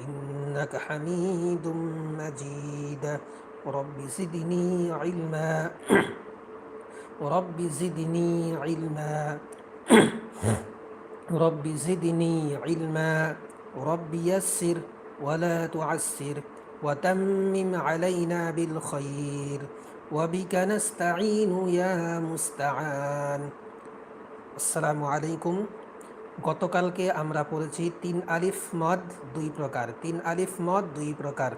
إنك حميد مجيد. رب زدني علما. رب زدني علما. رب زدني علما. رب يسر ولا تعسر. وتمم علينا بالخير. وبك نستعين يا مستعان. السلام عليكم গতকালকে আমরা পড়েছি তিন আলিফ মদ দুই প্রকার, তিন আলিফ মদ দুই প্রকার।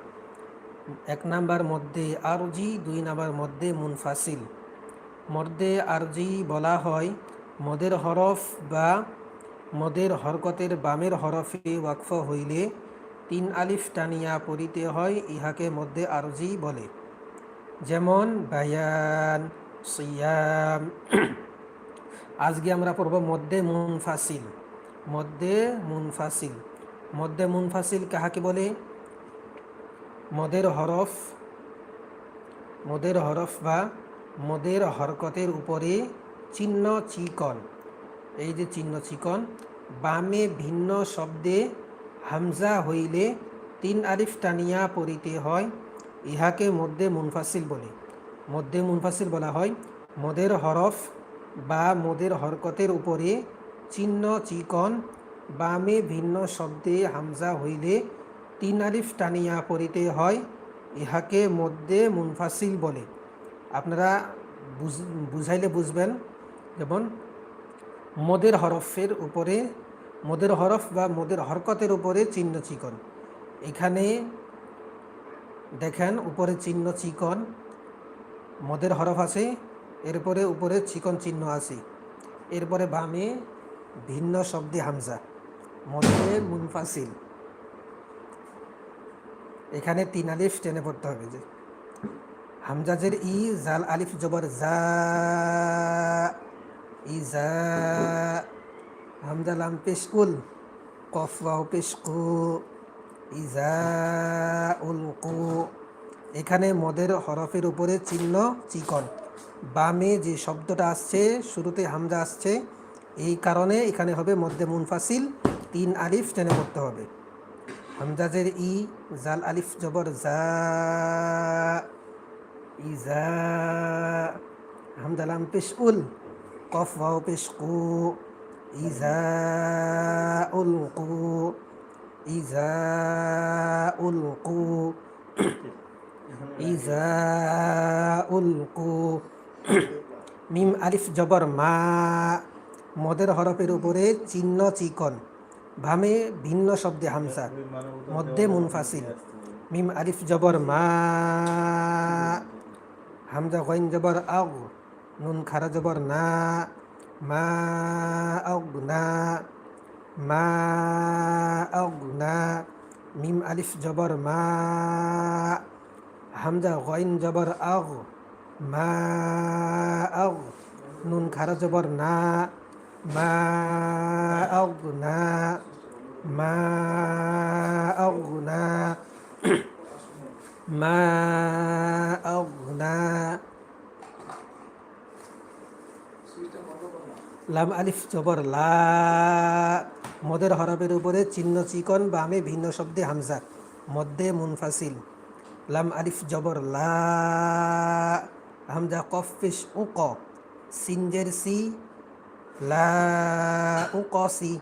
এক নাম্বার মধ্যে আরজি, দুই নাম্বার মধ্যে মুনফাসিল। মধ্যে আরজি বলা হয় মদের হরফ বা মদের হরকতের বামের হরফে ওয়াকফ হইলে তিন আলিফ টানিয়া পড়িতে হয়, ইহাকে মধ্যে আরজি বলে। যেমন, বায়ান, সিয়াম। আজকে আমরা পড়ব মধ্যে মুনফাসিল। মধ্যে মুনফাসিল। মধ্যে মুনফাসিল কাহাকে বলে? মদের হরফ মদের হরফ বা মদের হরকতের উপরে চিহ্ন চিকন। এই যে চিহ্ন চিকন, বামে ভিন্ন শব্দে হামজা হইলে তিন আলিফ টানিয়া পড়িতে হয়, ইহাকে মধ্যে মুনফাসিল বলে। মধ্যে মুনফাসিল বলা হয় মদের হরফ বা মদের হরকতের উপরে চিহ্ন চিকন, বামে ভিন্ন শব্দে হামজা হইলে তিন আলিফ টানিয়া পড়িতে হয়, ইহাকে মধ্যে মুনফাসিল বলে। আপনারা বুঝাইলে বুঝবেন। যেমন, মদের হরফের উপরে, মদের হরফ বা মদের হরকতের উপরে চিহ্ন চিকন। এখানে দেখেন, উপরে চিহ্ন চিকন, মদের হরফ আছে, এরপরে উপরে চিকন চিহ্ন আছে। এরপরে বামে ভিন্ন শব্দে হামজা, মধ্যে মুনফাসিল। এখানে তিন আলিফ টেনে পড়তে হবে যে। হামজাজের ই, জাল, আলিফ, জবর, জা। ই, জা। হামজা, লাম, পেশ উল কফ, ওয়াও, পেশ, কু। ইজা উল, কু। এখানে মদের হরফের উপরে চিহ্ন, চিকন। বামে যে শব্দটা আসছে, শুরুতে হামজা আসছে এই কারণে এখানে হবে মধ্যে মুনফাসিল, তিন আলিফ টেনে পড়তে হবে। হামজাজের ই, জাল আলিফ জবর ইজা হামজালাম পেশ উল, কফ ওয়াও পেশ কু ইজা উল কু ইজা উল কু ইজা উল কু। মিম আলিফ জবর মা। মদের হরফের উপরে চিহ্ন চিকন। ভামে ভিন্ন শব্দে হামসা। মধ্যে মুনফাসিল। মিম আলিফ জবর মা। হামজা গইন জবর আগ নুন খারা জবর না। মা আগ না। মা আগ না। মিম আলিফ জবর মা। হামজা গইন জবর আগ মা আগ নুন খারা জবর না। আগনা, মা আগনা, মা আগ না লাম আলিফ জবর লা। মদের হরফের উপরে চিহ্ন চিকন, বামে ভিন্ন শব্দে হামজা। মধ্যে মুনফাসিল। লাম আলিফ জবর লা। হামজা কফ পেশ উক। সিনজের সি লা উকসি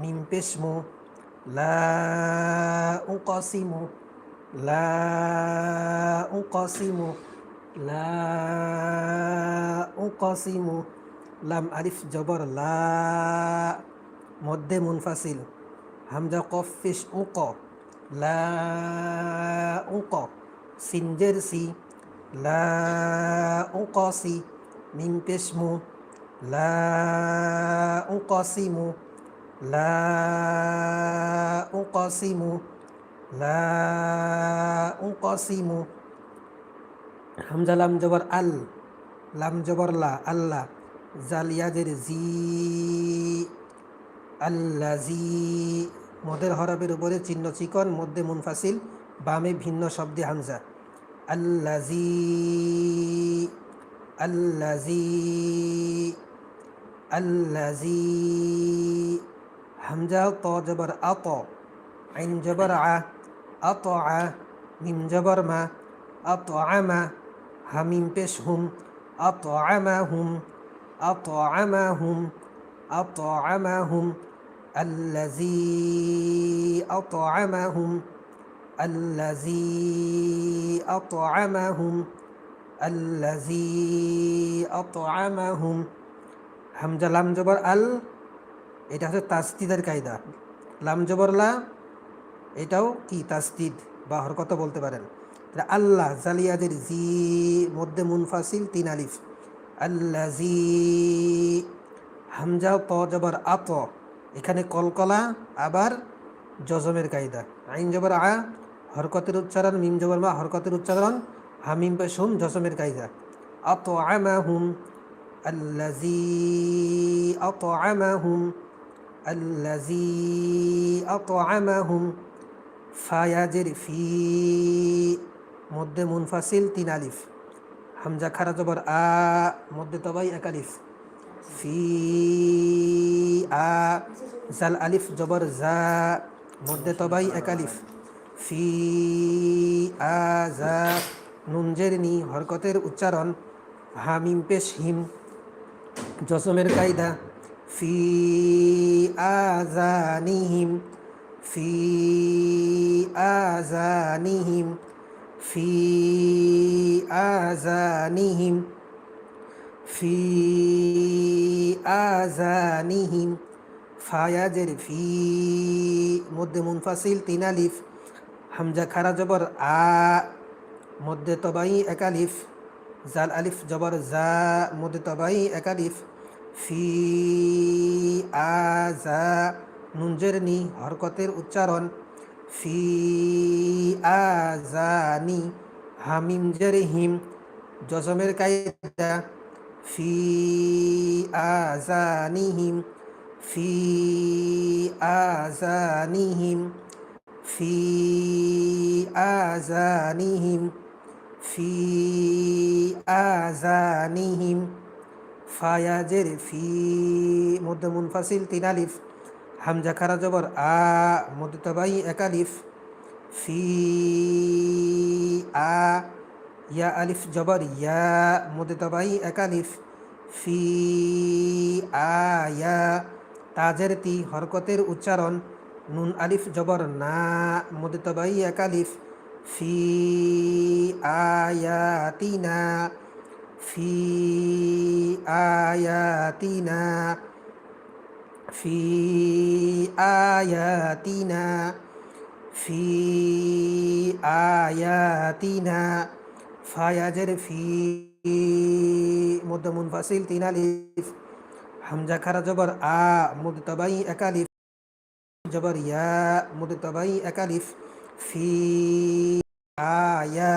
মিম পেশ মু লা উকসিমু লা উকসিমু লা উকসিমু, লাম আলিফ জবর লা, মধ্যে মুনফাসিল, হামজা কফ পেশ উক, লা উক সিনজের সি লা উকসি মিম পেশ মু লা উকসিমু লা উকসিমু লা উকসিমু। হামজা লাম জবর আল, লাম জবর লা আল্লাহ জালিয়াদের জি আল্লাজি মদের হরফের উপরে চিহ্ন চিকন, মধ্যে মুনফাসিল, বামে ভিন্ন শব্দে হামজা আল্লাজি আল্লাজি الذي همزة طا جبر أطا عين جبر ع أطاع ميم جبر ما أطعم هميم بشهم أطعمهم أطعمهم أطعمهم الذي أطعمهم الذي أطعمهم الذي أطعمهم. হামজা লাম জবর আল, এটা হচ্ছে তাস্তিদের কায়দা। লাম জবর লা, এটাও কি তাস্তিদ বা হরকত বলতে পারেন? আল্লাহ জালিয়াদের জি, মধ্যে মুনফাসিল তিন আলিফ। আল্লাহ জি, হামজা ত জবর আত এখানে কলকলা আবার জজমের কায়দা। আইন জবর আ, হরকতের উচ্চারণ, মিম জবর মা, হরকতের উচ্চারণ, হামিম পেশ হুম, জজমের কায়দা। আত আমা হুম আল্লাজি আত আমা হুম ফায়াজের ফি মধ্যে মুনফাসিল তিন আলিফ, হামজা খারা জবর আ, মধ্যে তবাই ফি আ, জাল আলিফ জবর জা, মধ্যে তবাই ফি নুনজের নি হরকতের উচ্চারণ, হামিম পেশ হিম জসমের কায়দা। ফি আজানিহিম ফি আজানিহিম ফি আজানিহিম ফি আজানিহিম ফায়াজের ফি, মধ্যে মুনফাসিল তিন আলিফ, হামজা খারা জবর আ, মধ্যে তবাই একালিফ জাল আলিফ জবর জা, মধ্যে তবাই একালিফ ফি আজা নুনজের নি, হরকতের উচ্চারণ। ফি আজানি হামিম হিম, জজমের কায়দা। ফি আজানিহিম ফি আজানিহিম ফি আজানিহিম ফি আজানিহিম ফায়াজের ফি, মধ্যে মুনফাসিল তিন আলিফ, হামজা খারা জবর আ মধ্যতবাই একালিফ ফি, আ, ইয়া আলিফ জবর ইয়া মধ্যতবাই একালিফ ফি আয়া তাজের তি, হরকতের উচ্চারণ, নুন আলিফ জবর না মধ্যতবাই একালিফ ফি আয়াতিনা ফি আয়াতিনা في آياتنا في آياتنا ফায়াজের ফি মধ্য মুনফাসিল তিন আলিফ হামজা খারা জবর আ মুদ তবাই একালিফ জবর ইয়া মুদ তবাই একালিফ ফি আয়া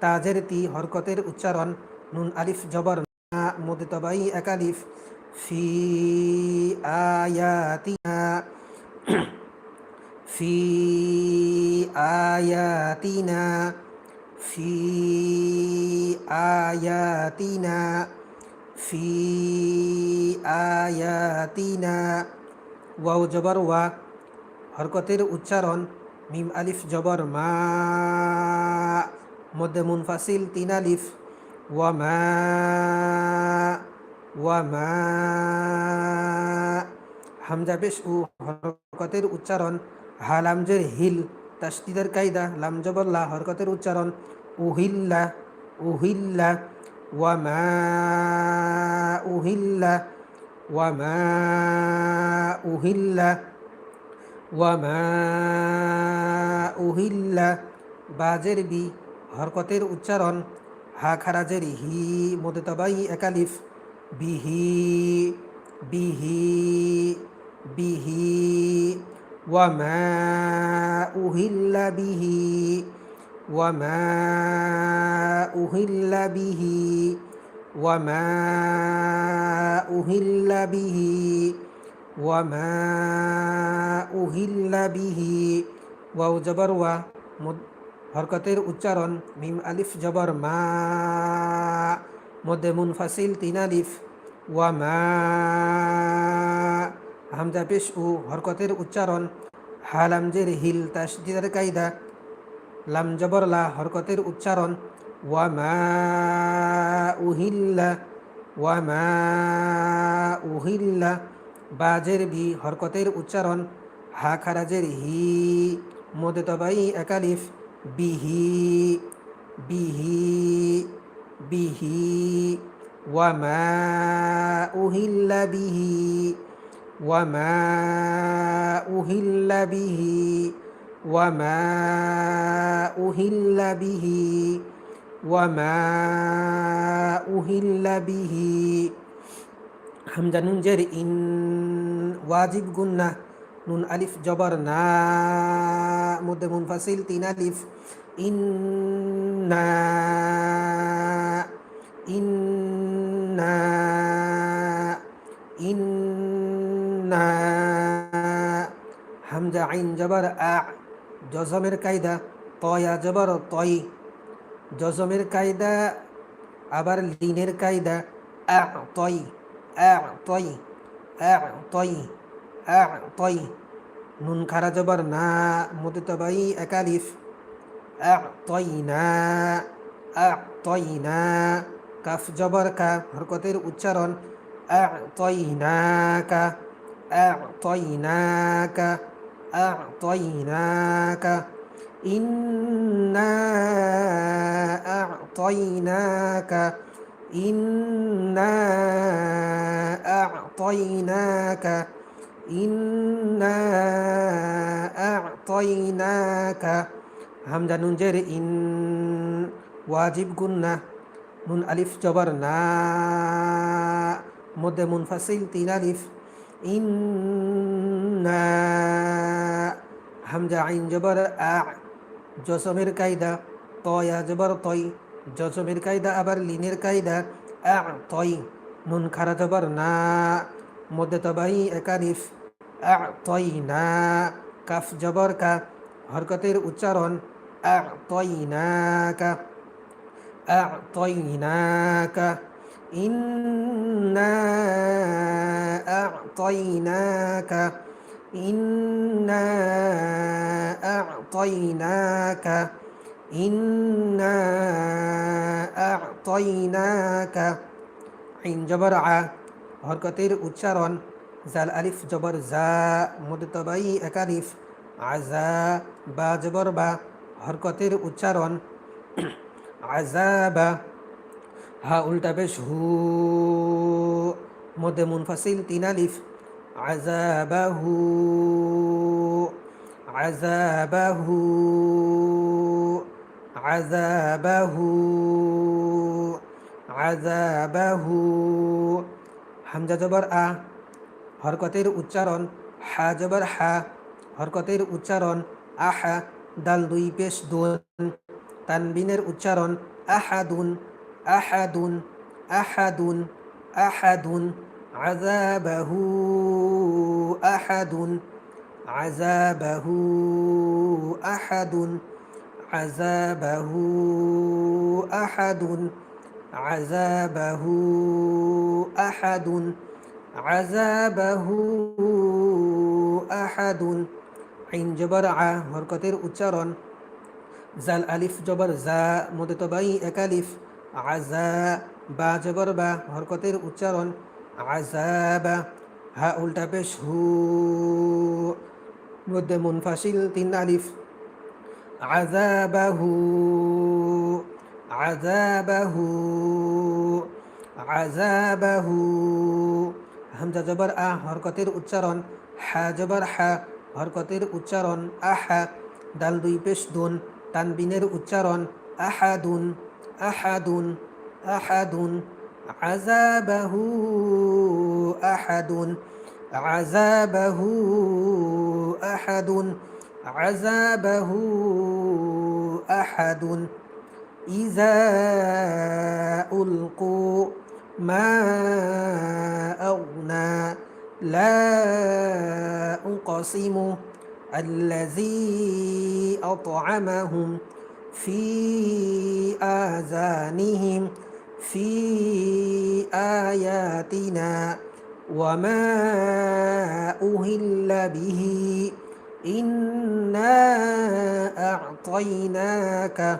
তাজের তি হরকতের উচ্চারণ নুন, আলিফ, জবর মোদতাবাই, এক আলিফ। ফি আয়াতিনা ফি আয়াতিনা ফি আয়াতিনা ফি আয়াতিনা। ওয়াও, জবর, ওয়া। হরকতের উচ্চারণ, মিম, আলিফ, জবর, মা। মধ্যে মুনফাসিল, তিন আলিফ। ওয়ামা ওয়ামা হামজা পেশ উ হরকতের উচ্চারণ। হা লামজের হিল তাসদিদের কায়দা লাম জবল্লা হরকতের উচ্চারণ। উহিল্লা উহিল্লা, ওয়ামা উহিল্লা ওয়ামা উহিল্লা ওয়ামা, উহিল্লা। বাজের বি, হরকতের উচ্চারণ। হা খারাজের হি মধ্যে তবাই একালিফ। বিহি বিহি বিহি, ওয়ামা উহিল্লা বিহি, ওয়ামা উহিল্লা বিহি, ওয়ামা উহিল্লা বিহি, ওয়ামা উহিল্লা বিহি। জবর ওয়া হরকতের উচ্চারণ মিম আলিফ জবর মা, মধ্যে মুনফাসিল তিন আলিফ, ওয়া মা। হামজা পেশ হরকতের উচ্চারণ হালামজের হিল তাসদিদের কায়দা। লাম জবর লা হরকতের উচ্চারণ ওয়া মা উহিল্লা ওয়া মা উহিল্লা বাজের বি হরকতের উচ্চারণ হা খারাজের হি মদে তবাই একালিফ বিহি বিহি বিহি, ওয়ামা উহিল্লা বিহি, ওয়ামা উহিল্লা বিহি, ওয়ামা উহিল্লা বিহি, ওয়ামা উহিল্লা বিহি। হামজা নুন জের ইন ওয়াজিব গুন্না। নুন আলিফ জবর না। মধ্যে মুনফাসিল, তিন আলিফ। ইন্না ইন ইন্না। হামজা আইন জবর আ। জজমের কায়দা, তয়া জবর তয়। জজমের কায়দা, আবার লিনের কায়দা, আ তয় আ তয় আ তয়। أعطي নুন খারা জবর না মুদতবাই একালিফ أعطينا أعطينا কাফ জবর কা হরকতের উচ্চারণ أعطيناك أعطيناك أعطيناك إنا أعطيناك إنا أعطيناك ইন্না আতাইনাকা হামজা নুন জের ইন ওয়াজিব গুন্না। নুন আলিফ জবর, না। মধ্যে মুনফাসিল, তিন আলিফ। ইন্না হামজা আইন জবর, আ। জসমের কায়দা। তয়া জবর তয় জসমের কায়দা, আবার লিনের কায়দা। আ। তই। নুন খারা জবর, না। মধ্যে তবাই একারিফ আ তই না কাফ জবর কা হরকতের উচ্চারণ আ তই না কা আ তই না কা إنا أعطيناك إنا أعطيناك إنا أعطيناك عين جبر ع হরকতের উচ্চারণ জাল আলিফ জবর জা, মুদতবাই একালিফ আজা বা জবর বা, হরকতের উচ্চারণ আজা বা হা উল্টা বেশ হু, মধ্যে মুনফাসিল তিন আলিফ আজাবাহু আজাবাহু আজাবাহু আজাবাহু হামজা জবর আ হরকতের উচ্চারণ হা জবর হা, হরকতের উচ্চারণ আহা, দাল দুই পেশ দুন, তানবিনের উচ্চারণ আহাদুন আহাদুন আহাদুন আহাদুন আজাবাহু আহাদুন আজাবাহু আহাদুন আজাবাহু আহাদুন আহা আহাদুন আজাবাহু আহাদুন। আইন জবর আ, হরকতের উচ্চারণ। জাল আলিফ জবর জা মদে তবাই একালিফ আজা বা জবর বা, হরকতের উচ্চারণ। আজাবা হা উল্টা পেশ হু। মধ্যে মুনফাসিল তিন আলিফ। আজাবাহু আজাবাহু আজাবাহু হামজা জবর আ হরকতের উচ্চারণ হা জবর হা হরকতের উচ্চারণ আহা দাল দুই পেশ দুন তানবিনের উচ্চারণ আহাদুন আহাদুন আহাদুন আজাবাহু আহাদুন আজাবাহু আহাদুন আজাবাহু আহাদুন إذا ألقوا ما أغنى لا أقسم الذي أطعمهم في آذانهم في آياتنا وما أهل به إنا أعطيناك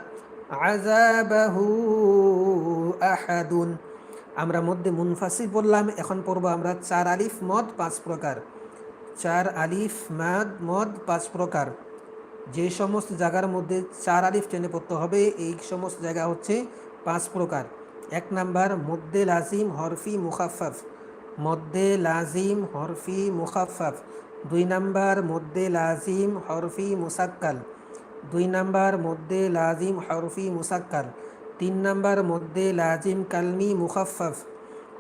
عذابه أحد আমরা মধ্যে মুনফাসিল বললাম এখন পড়ব আমরা চার আলিফ মদ, পাঁচ প্রকার। চার আলিফ মাদ, মদ, পাঁচ প্রকার। যে সমস্ত জায়গার মধ্যে চার আলিফ টেনে পড়তে হবে, এই সমস্ত জায়গা হচ্ছে পাঁচ প্রকার। এক নাম্বার মধ্যে লাজিম, হরফি মুখাফাফ মধ্যে লাজিম, হরফি মুখাফাফ দুই নাম্বার মধ্যে লাজিম, হরফি, মুসাক্কাল। দুই নাম্বার মধ্যে লাজিম, হরফি, মুসাক্কাল। তিন নাম্বার মধ্যে লাজিম কালমি মুখাফাফ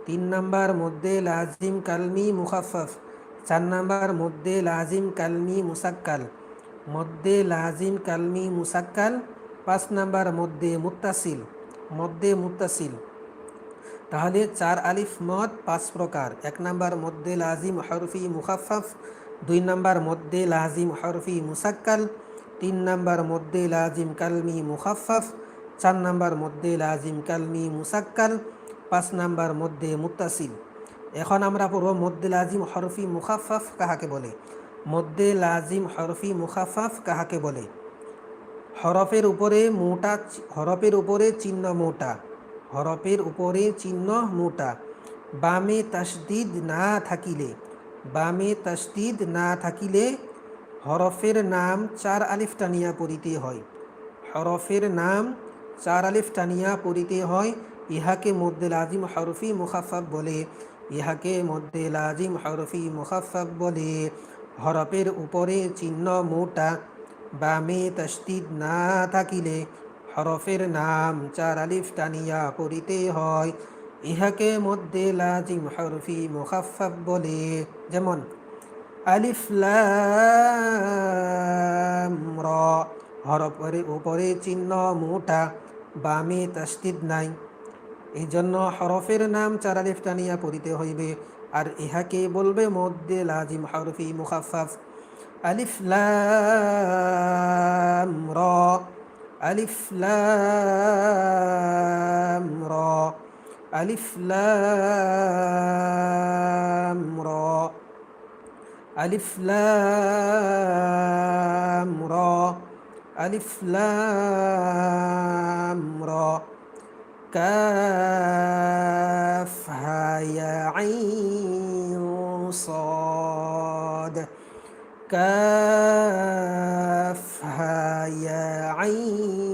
তিন নাম্বার মধ্যে লাজিম কালমি মুখাফাফ চার নাম্বার মধ্যে লাজিম কালমি মুসাক্কাল। মধ্যে লাজিম কালমি মুসাক্কাল। পাঁচ নাম্বার মধ্যে মুত্তাসিল। মধ্যে মুত্তাসিল। তাহলে চার আলিফ মদ পাঁচ প্রকার। এক নাম্বার মধ্যে লাজিম হরফি মুখাফাফ দুই নাম্বার মধ্যে লাজিম হরফি মুসাক্কাল। তিন নাম্বার মধ্যে লাজিম কালমি মুখাফাফ চার নাম্বার মধ্যে লাজিম কালমি মুসাক্কাল, পাঁচ নাম্বার মধ্যে মুত্তাসিল। এখন আমরা পড়ব মধ্যে লাজিম হরফি মুখাফাফ কাহাকে বলে? মধ্যে লাজিম হরফি মুখাফাফ কাহাকে বলে? হরফের উপরে মোটা হরফের উপরে চিহ্ন মোটা। হরফের উপরে চিহ্ন মোটা। বামে তসদিদ না থাকিলে, বামে তসদিদ না থাকিলে হরফের নাম চার আলিফ টানিয়া পড়িতে হয়। হরফের নাম চার আলিফ টানিয়া পড়িতে হয়, ইহাকে মধ্যে লাজিম হরফি মুখাফাফ বলে। ইহাকে মধ্যে লাজিম হরফি মুখাফাফ বলে। হরফের উপরে চিহ্ন মোটা, বামে তস্তিদ না থাকিলে হরফের নাম চার আলিফ টানিয়া পড়িতে হয়। ইহাকে মধ্যে লাজিম হরফি মুখাফাফ বলে। যেমন, আলিফ লাম র, হরফের উপরে চিহ্ন মোটা বামে তস্তিদ নাই। এই জন্য হরফের নাম চার আলিফ টানিয়া পড়িতে হইবে, আর ইহাকে বলবে মধ্যে লাজিম হরফি মুখাফাফ। আলিফ লাম র, আলিফ লাম র, আলিফ লাম র, আলিফ লাম র। ألف لام را. كاف ها يا عين صاد. كاف ها يا عين